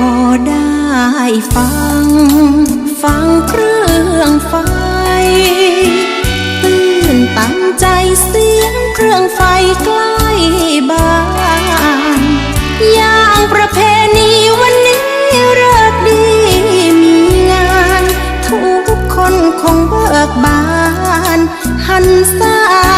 อได้ฟัง ฟังเครื่องไฟตื่นตันใจเสียงเครื่องไฟใกล้บ้านอย่างประเพณีวันนี้เลิกดีมีงาน ทุกคนคงเบิกบาน หันษาวั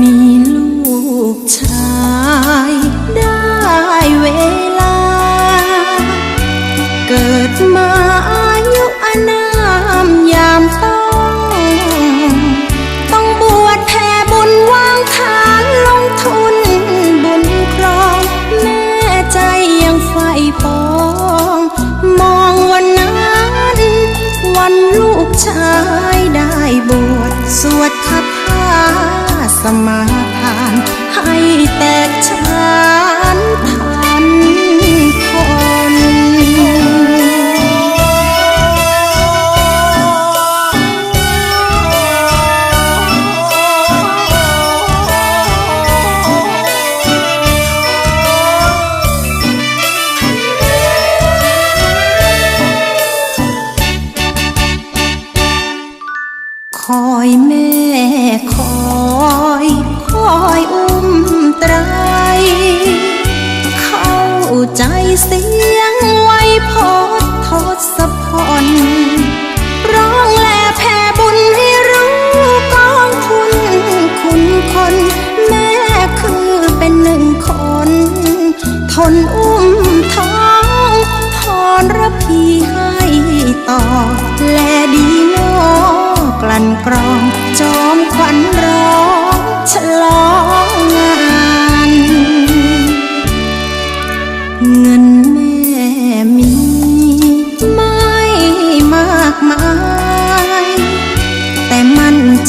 มีลูกชาย สวดคาถาสมาทาน ให้แตกฉานทา อยแม่คอยคอยอุ้มไตร เข้าใจเสีย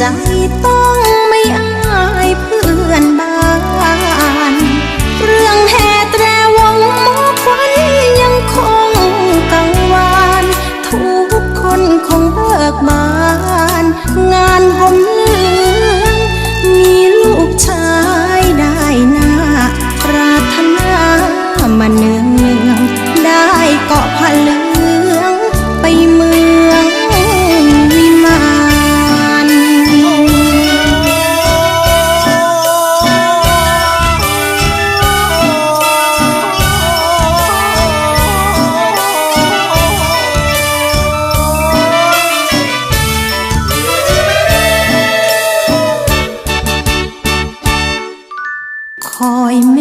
ใจต้องไม่อายเพื่อนบ้าน เรื่องแห่แตรวงหมอควันยังคงกังวาน ทุกคนคงเบิกบาน งานผม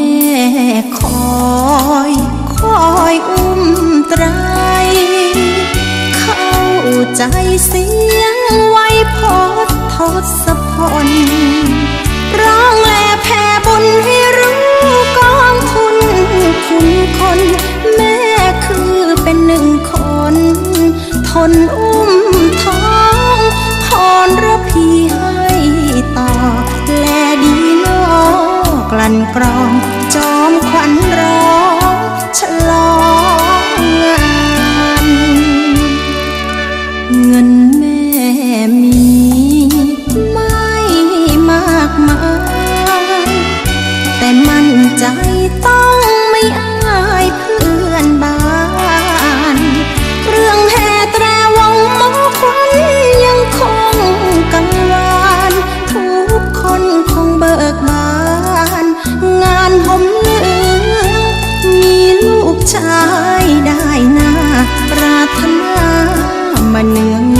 ม่คอยคอยอุ้มไตร เข้าใจเสียงไวยพดทศพรร้องแลแผ่บุญให้รู้กองทุนคุณคน แม่คือเป็นหนึ่งคน ทน ลั่นกรองจอมขวัญร้อ เนื้อง